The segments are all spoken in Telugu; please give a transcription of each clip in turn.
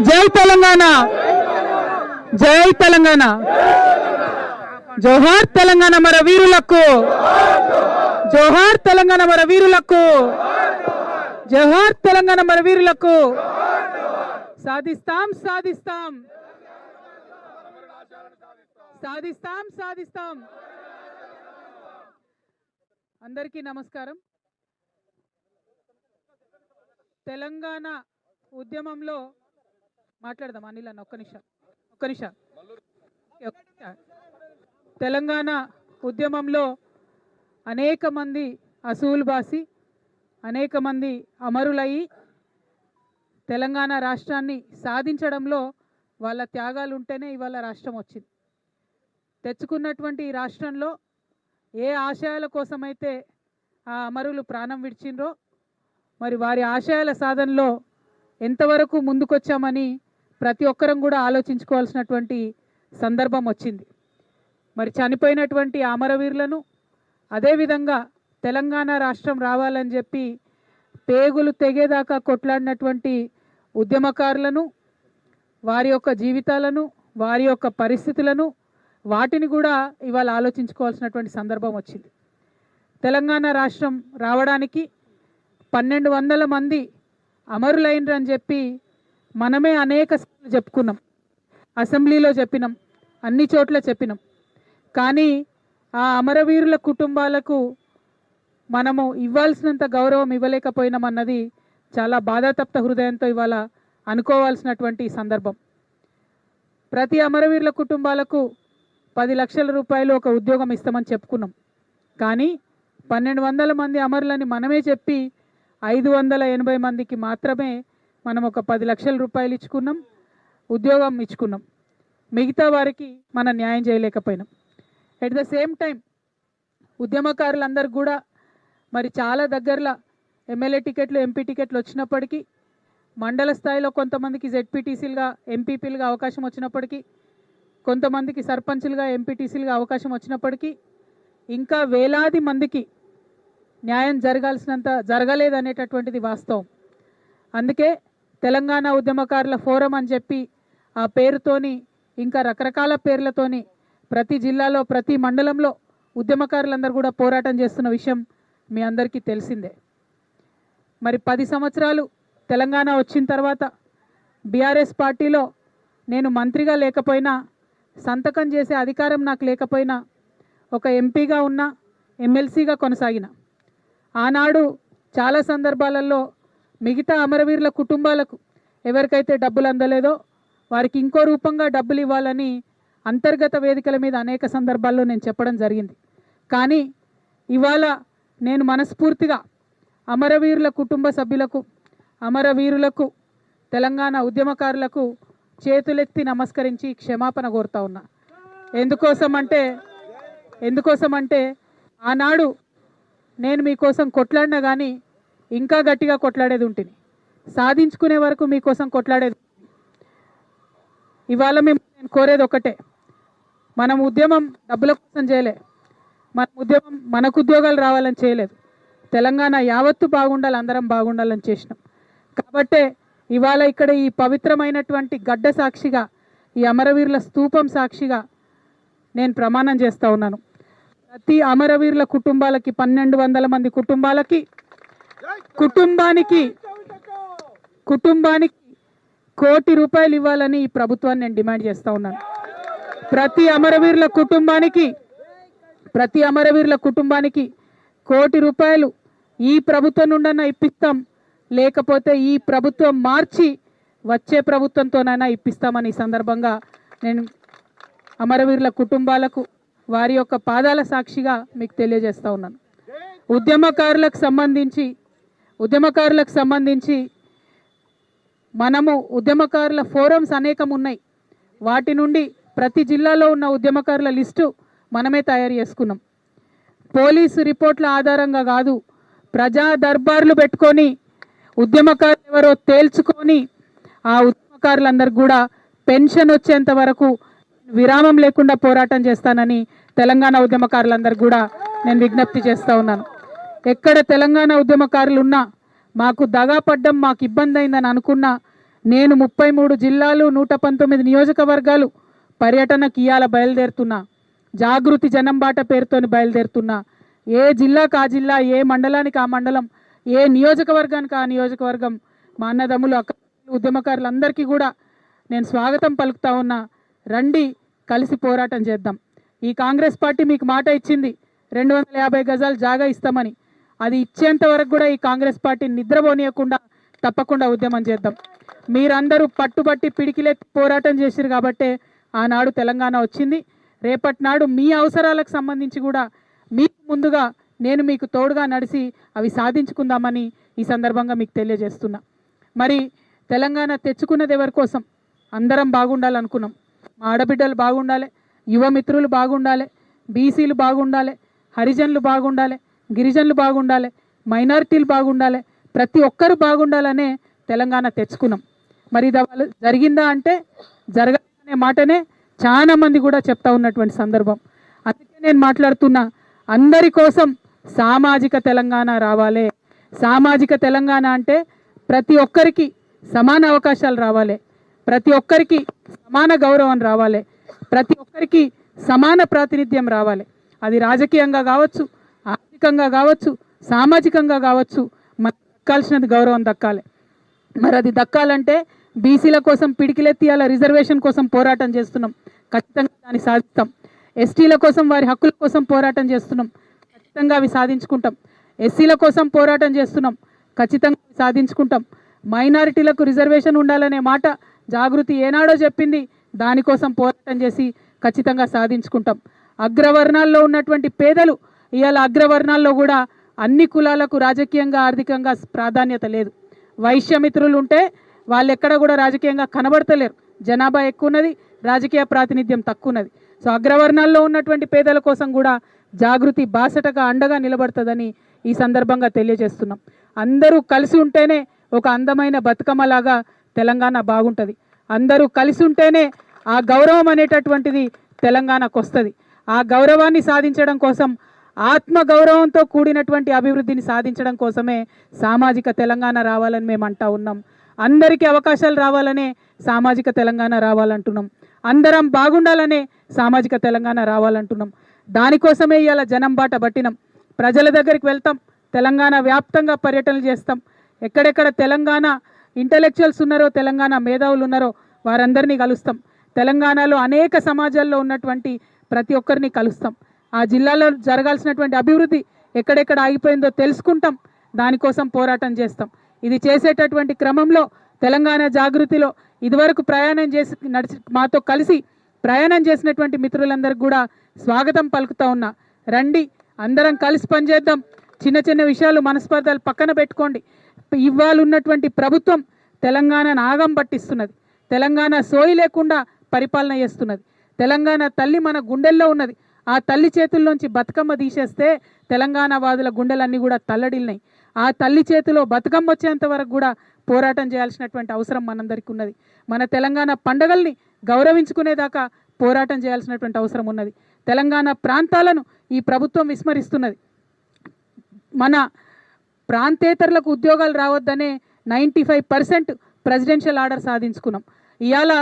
జై తెలంగాణ. జై తెలంగాణ. జోహార్ తెలంగాణ మన వీరులకు. జోహార్ తెలంగాణ మన వీరులకు. జోహార్ తెలంగాణ మన వీరులకు. సాధిస్తాం సాధిస్తాం. సాధిస్తాం సాధిస్తాం. అందరికీ నమస్కారం. తెలంగాణ ఉద్యమంలో మాట్లాడదాం అనిల్ అన్న ఒక్క నిమిషం ఒక్క నిమిషం. తెలంగాణ ఉద్యమంలో అనేక మంది అసూలు బాసి అనేక మంది అమరులయ్యి తెలంగాణ రాష్ట్రాన్ని సాధించడంలో వాళ్ళ త్యాగాలు ఉంటేనే ఇవాళ రాష్ట్రం వచ్చింది. తెచ్చుకున్నటువంటి ఈ రాష్ట్రంలో ఏ ఆశయాల కోసమైతే ఆ అమరులు ప్రాణం విడిచిండ్రో మరి వారి ఆశయాల సాధనలో ఎంతవరకు ముందుకొచ్చామని ప్రతి ఒక్కరం కూడా ఆలోచించుకోవాల్సినటువంటి సందర్భం వచ్చింది. మరి చనిపోయినటువంటి అమరవీరులను అదేవిధంగా తెలంగాణ రాష్ట్రం రావాలని చెప్పి పేగులు తెగేదాకా కొట్లాడినటువంటి ఉద్యమకారులను వారి యొక్క జీవితాలను వారి యొక్క పరిస్థితులను వాటిని కూడా ఇవాళ ఆలోచించుకోవాల్సినటువంటి సందర్భం వచ్చింది. తెలంగాణ రాష్ట్రం రావడానికి పన్నెండు వందల మంది అమరులైనరని చెప్పి మనమే అనేక సార్లు చెప్పుకున్నాం. అసెంబ్లీలో చెప్పినాం. అన్ని చోట్ల చెప్పినాం. కానీ ఆ అమరవీరుల కుటుంబాలకు మనము ఇవ్వాల్సినంత గౌరవం ఇవ్వలేకపోయినామన్నది చాలా బాధాతప్త హృదయంతో ఇవాళ అనుకోవాల్సినటువంటి సందర్భం. ప్రతి అమరవీరుల కుటుంబాలకు పది లక్షల రూపాయలు ఒక ఉద్యోగం ఇస్తామని చెప్పుకున్నాం. కానీ పన్నెండు వందల మంది అమరులని మనమే చెప్పి ఐదు వందల ఎనభై మందికి మాత్రమే మనం ఒక పది లక్షల రూపాయలు ఇచ్చుకున్నాం ఉద్యోగం ఇచ్చుకున్నాం. మిగతా వారికి మనం న్యాయం చేయలేకపోయినాం. ఎట్ ద సేమ్ టైం ఉద్యమకారులందరూ కూడా మరి చాలా దగ్గరలో ఎమ్మెల్యే టికెట్లు ఎంపీ టికెట్లు వచ్చినప్పటికీ మండల స్థాయిలో కొంతమందికి జెడ్పీటీసీలుగా ఎంపీపీలుగా అవకాశం వచ్చినప్పటికీ కొంతమందికి సర్పంచులుగా ఎంపీటీసీలుగా అవకాశం వచ్చినప్పటికీ ఇంకా వేలాది మందికి న్యాయం జరగాల్సినంత జరగలేదనేటటువంటిది వాస్తవం. అందుకే తెలంగాణ ఉద్యమకారుల ఫోరం అని చెప్పి ఆ పేరుతోని ఇంకా రకరకాల పేర్లతోని ప్రతి జిల్లాలో ప్రతి మండలంలో ఉద్యమకారులందరూ కూడా పోరాటం చేస్తున్న విషయం మీ అందరికీ తెలిసిందే. మరి పది సంవత్సరాలు తెలంగాణ వచ్చిన తర్వాత బీఆర్ఎస్ పార్టీలో నేను మంత్రిగా లేకపోయినా సంతకం చేసే అధికారం నాకు లేకపోయినా ఒక ఎంపీగా ఉన్న ఎమ్మెల్సీగా కొనసాగిన. ఆనాడు చాలా సందర్భాలలో మిగతా అమరవీరుల కుటుంబాలకు ఎవరికైతే డబ్బులు అందలేదో వారికి ఇంకో రూపంగా డబ్బులు ఇవ్వాలని అంతర్గత వేదికల మీద అనేక సందర్భాల్లో నేను చెప్పడం జరిగింది. కానీ ఇవాళ నేను మనస్ఫూర్తిగా అమరవీరుల కుటుంబ సభ్యులకు అమరవీరులకు తెలంగాణ ఉద్యమకారులకు చేతులెత్తి నమస్కరించి క్షమాపణ కోరుతా ఉన్నా. ఎందుకోసం అంటే ఎందుకోసం అంటే ఆనాడు నేను మీకోసం కొట్లాడినా కానీ ఇంకా గట్టిగా కొట్లాడేది ఉంటుంది సాధించుకునే వరకు మీకోసం కొట్లాడేది ఇవాళ మేము నేను కోరేది ఒకటే మనం ఉద్యమం డబ్బుల కోసం చేయలే. మన ఉద్యమం మనకు ఉద్యోగాలు రావాలని చేయలేదు. తెలంగాణ యావత్తు బాగుండాలి అందరం బాగుండాలని చేసినాం. కాబట్టే ఇవాళ ఇక్కడ ఈ పవిత్రమైనటువంటి గడ్డ సాక్షిగా ఈ అమరవీరుల స్తూపం సాక్షిగా నేను ప్రమాణం చేస్తూ ఉన్నాను. ప్రతి అమరవీరుల కుటుంబాలకి పన్నెండు వందల మంది కుటుంబాలకి కుటుంబానికి కుటుంబానికి కోటి రూపాయలు ఇవ్వాలని ఈ ప్రభుత్వాన్ని నేను డిమాండ్ చేస్తూ ఉన్నాను. ప్రతి అమరవీరుల కుటుంబానికి ప్రతి అమరవీరుల కుటుంబానికి కోటి రూపాయలు ఈ ప్రభుత్వం నుండన్నా ఇప్పిస్తాం. లేకపోతే ఈ ప్రభుత్వం మార్చి వచ్చే ప్రభుత్వంతోనైనా ఇప్పిస్తామని ఈ సందర్భంగా నేను అమరవీరుల కుటుంబాలకు వారి యొక్క పాదాల సాక్షిగా మీకు తెలియజేస్తూ ఉన్నాను. ఉద్యమకారులకు సంబంధించి ఉద్యమకారులకు సంబంధించి మనము ఉద్యమకారుల ఫోరమ్స్ అనేకం ఉన్నాయి. వాటి నుండి ప్రతి జిల్లాలో ఉన్న ఉద్యమకారుల లిస్టు మనమే తయారు చేసుకున్నాం. పోలీసు రిపోర్ట్ల ఆధారంగా కాదు ప్రజా దర్బార్లు పెట్టుకొని ఉద్యమకారులు ఎవరో తేల్చుకొని ఆ ఉద్యమకారులందరికీ కూడా పెన్షన్ వచ్చేంత వరకు విరామం లేకుండా పోరాటం చేస్తానని తెలంగాణ ఉద్యమకారులందరికీ కూడా నేను విజ్ఞప్తి చేస్తూ ఉన్నాను. ఎక్కడ తెలంగాణ ఉద్యమకారులు ఉన్నా మాకు దగా పడ్డం మాకు ఇబ్బంది అయిందని అనుకున్నా నేను ముప్పై మూడు జిల్లాలు నూట పంతొమ్మిది నియోజకవర్గాలు పర్యటనకి ఇయాల బయలుదేరుతున్నా. జాగృతి జనం బాట పేరుతోని బయలుదేరుతున్నా. ఏ జిల్లాకు ఆ జిల్లా ఏ మండలానికి ఆ మండలం ఏ నియోజకవర్గానికి ఆ నియోజకవర్గం మా అన్నదమ్ములు అక్క ఉద్యమకారులందరికీ కూడా నేను స్వాగతం పలుకుతా ఉన్నా. రండి కలిసి పోరాటం చేద్దాం. ఈ కాంగ్రెస్ పార్టీ మీకు మాట ఇచ్చింది రెండు వందల యాభై గజాలు జాగా ఇస్తామని. అది ఇచ్చేంత వరకు కూడా ఈ కాంగ్రెస్ పార్టీ నిద్రపోనీయకుండా తప్పకుండా ఉద్యమం చేద్దాం. మీరందరూ పట్టుబట్టి పిడికిలే పోరాటం చేసిరు కాబట్టే ఆనాడు తెలంగాణ వచ్చింది. రేపటి నాడు మీ అవసరాలకు సంబంధించి కూడా మీకు ముందుగా నేను మీకు తోడుగా నడిచి అవి సాధించుకుందామని ఈ సందర్భంగా మీకు తెలియజేస్తున్నా. మరి తెలంగాణ తెచ్చుకున్నది ఎవరి కోసం? అందరం బాగుండాలనుకున్నాం. మా ఆడబిడ్డలు బాగుండాలి యువ మిత్రులు బాగుండాలి బీసీలు బాగుండాలి హరిజనులు బాగుండాలి గిరిజనులు బాగుండాలి మైనారిటీలు బాగుండాలి ప్రతి ఒక్కరు బాగుండాలనే తెలంగాణ తెచ్చుకున్నాం. మరి ఇది అవ్వాలి- జరిగిందా అంటే జరగాలనే మాటనే చాలా మంది కూడా చెప్తా ఉన్నటువంటి సందర్భం. అందుకే నేను మాట్లాడుతున్నా అందరి కోసం సామాజిక తెలంగాణ రావాలి. సామాజిక తెలంగాణ అంటే ప్రతి ఒక్కరికి సమాన అవకాశాలు రావాలి. ప్రతి ఒక్కరికి సమాన గౌరవం రావాలి. ప్రతి ఒక్కరికి సమాన ప్రాతినిధ్యం రావాలి. అది రాజకీయంగా కావచ్చు ఆర్థికంగా కావచ్చు సామాజికంగా కావచ్చు మనకు దక్కాల్సినది గౌరవం దక్కాలి. మరి అది దక్కాలంటే బీసీల కోసం పిడికిలెత్తి అలా రిజర్వేషన్ కోసం పోరాటం చేస్తున్నాం. ఖచ్చితంగా దాన్ని సాధిస్తాం. ఎస్టీల కోసం వారి హక్కుల కోసం పోరాటం చేస్తున్నాం. ఖచ్చితంగా అవి సాధించుకుంటాం. ఎస్సీల కోసం పోరాటం చేస్తున్నాం. ఖచ్చితంగా సాధించుకుంటాం. మైనారిటీలకు రిజర్వేషన్ ఉండాలనే మాట జాగృతి ఏనాడో చెప్పింది. దానికోసం పోరాటం చేసి ఖచ్చితంగా సాధించుకుంటాం. అగ్రవర్ణాల్లో ఉన్నటువంటి పేదలు ఇవాళ అగ్రవర్ణాల్లో కూడా అన్ని కులాలకు రాజకీయంగా ఆర్థికంగా ప్రాధాన్యత లేదు. వైశ్యమిత్రులు ఉంటే వాళ్ళు ఎక్కడ కూడా రాజకీయంగా కనబడతలేరు. జనాభా ఎక్కువ ఉన్నది రాజకీయ ప్రాతినిధ్యం తక్కువ ఉన్నది సో అగ్రవర్ణాల్లో ఉన్నటువంటి పేదల కోసం కూడా జాగృతి బాసటగా అండగా నిలబడుతుందని ఈ సందర్భంగా తెలియజేస్తున్నాం. అందరూ కలిసి ఉంటేనే ఒక అందమైన బతుకమ్మలాగా తెలంగాణ బాగుంటుంది. అందరూ కలిసి ఉంటేనే ఆ గౌరవం అనేటటువంటిది తెలంగాణకు వస్తుంది ఆ గౌరవాన్ని సాధించడం కోసం ఆత్మ గౌరవంతో కూడినటువంటి అభివృద్ధిని సాధించడం కోసమే సామాజిక తెలంగాణ రావాలని మేము అంటా ఉన్నాం. అందరికీ అవకాశాలు రావాలనే సామాజిక తెలంగాణ రావాలంటున్నాం. అందరం బాగుండాలనే సామాజిక తెలంగాణ రావాలంటున్నాం. దానికోసమే ఇవాళ జనం బాట పట్టినాం. ప్రజల దగ్గరికి వెళ్తాం. తెలంగాణ వ్యాప్తంగా పర్యటనలు చేస్తాం. ఎక్కడెక్కడ తెలంగాణ ఇంటలెక్చువల్స్ ఉన్నారో తెలంగాణ మేధావులు ఉన్నారో వారందరినీ కలుస్తాం. తెలంగాణలో అనేక సమాజాల్లో ఉన్నటువంటి ప్రతి ఒక్కరిని కలుస్తాం. ఆ జిల్లాలో జరగాల్సినటువంటి అభివృద్ధి ఎక్కడెక్కడ ఆగిపోయిందో తెలుసుకుంటాం. దానికోసం పోరాటం చేస్తాం. ఇది చేసేటటువంటి క్రమంలో తెలంగాణ జాగృతిలో ఇదివరకు ప్రయాణం చేసి నడిచి మాతో కలిసి ప్రయాణం చేసినటువంటి మిత్రులందరికీ కూడా స్వాగతం పలుకుతా ఉన్నా. రండి అందరం కలిసి పనిచేద్దాం. చిన్న చిన్న విషయాలు మనస్పర్ధాలు పక్కన పెట్టుకోండి. ఇవాళ ఉన్నటువంటి ప్రభుత్వం తెలంగాణను ఆగం పట్టిస్తున్నది. తెలంగాణ సోయి లేకుండా పరిపాలన చేస్తున్నది. తెలంగాణ తల్లి మన గుండెల్లో ఉన్నది. ఆ తల్లి చేతుల్లోంచి బతుకమ్మ తీసేస్తే తెలంగాణ వాదుల గుండెలన్నీ కూడా తల్లడిల్లినాయి ఆ తల్లి చేతిలో బతుకమ్మ వచ్చేంత వరకు కూడా పోరాటం చేయాల్సినటువంటి అవసరం మనందరికీ ఉన్నది. మన తెలంగాణ పండగల్ని గౌరవించుకునేదాకా పోరాటం చేయాల్సినటువంటి అవసరం ఉన్నది. తెలంగాణ ప్రాంతాలను ఈ ప్రభుత్వం విస్మరిస్తున్నది. మన ప్రాంతేతరులకు ఉద్యోగాలు రావద్దనే ninety five percent presidential order సాధించుకున్నాం. ఇవాళ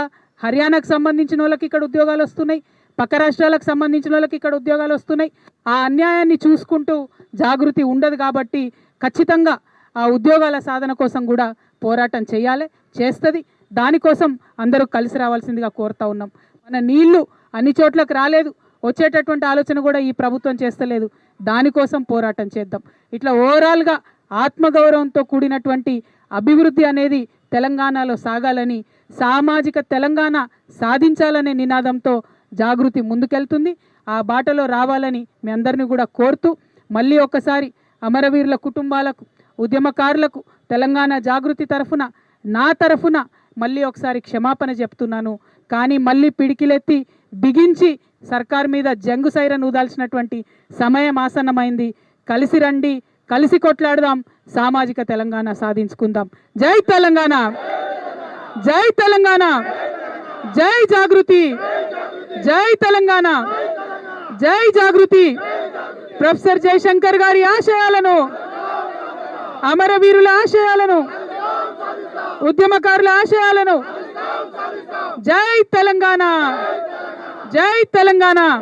హర్యానాకు సంబంధించిన వాళ్ళకి ఇక్కడ ఉద్యోగాలు వస్తున్నాయి. పక్క రాష్ట్రాలకు సంబంధించిన వాళ్ళకి ఇక్కడ ఉద్యోగాలు వస్తున్నాయి. ఆ అన్యాయాన్ని చూసుకుంటూ జాగృతి ఉండదు కాబట్టి ఖచ్చితంగా ఆ ఉద్యోగాల సాధన కోసం కూడా పోరాటం చేయాలి చేస్తుంది. దానికోసం అందరూ కలిసి రావాల్సిందిగా కోరుతా ఉన్నాం. మన నీళ్ళు అన్ని చోట్లకు రాలేదు. వచ్చేటటువంటి ఆలోచన కూడా ఈ ప్రభుత్వం చేస్తలేదు. దానికోసం పోరాటం చేద్దాం. ఇట్లా ఓవరాల్గా ఆత్మగౌరవంతో కూడినటువంటి అభివృద్ధి అనేది తెలంగాణలో సాగాలని సామాజిక తెలంగాణ సాధించాలనే నినాదంతో జాగృతి ముందుకెళ్తుంది. ఆ బాటలో రావాలని మీ అందరినీ కూడా కోరుతూ మళ్ళీ ఒక్కసారి అమరవీరుల కుటుంబాలకు ఉద్యమకారులకు తెలంగాణ జాగృతి తరఫున నా తరఫున మళ్ళీ ఒకసారి క్షమాపణ చెప్తున్నాను. కానీ మళ్ళీ పిడికిలెత్తి బిగించి సర్కార్ మీద జంగు సైరన్ ఊదాల్సినటువంటి సమయం ఆసన్నమైంది. కలిసి రండి కలిసి కొట్లాడదాం సామాజిక తెలంగాణ సాధించుకుందాం. జై తెలంగాణ! జై తెలంగాణ! జై జాగృతి! జై తెలంగాణ. జై జాగృతి. ప్రొఫెసర్ జయశంకర్ గారి ఆశయాలను అమరవీరుల ఆశయాలను ఉద్యమకారుల ఆశయాలను. జై తెలంగాణ. జై తెలంగాణ.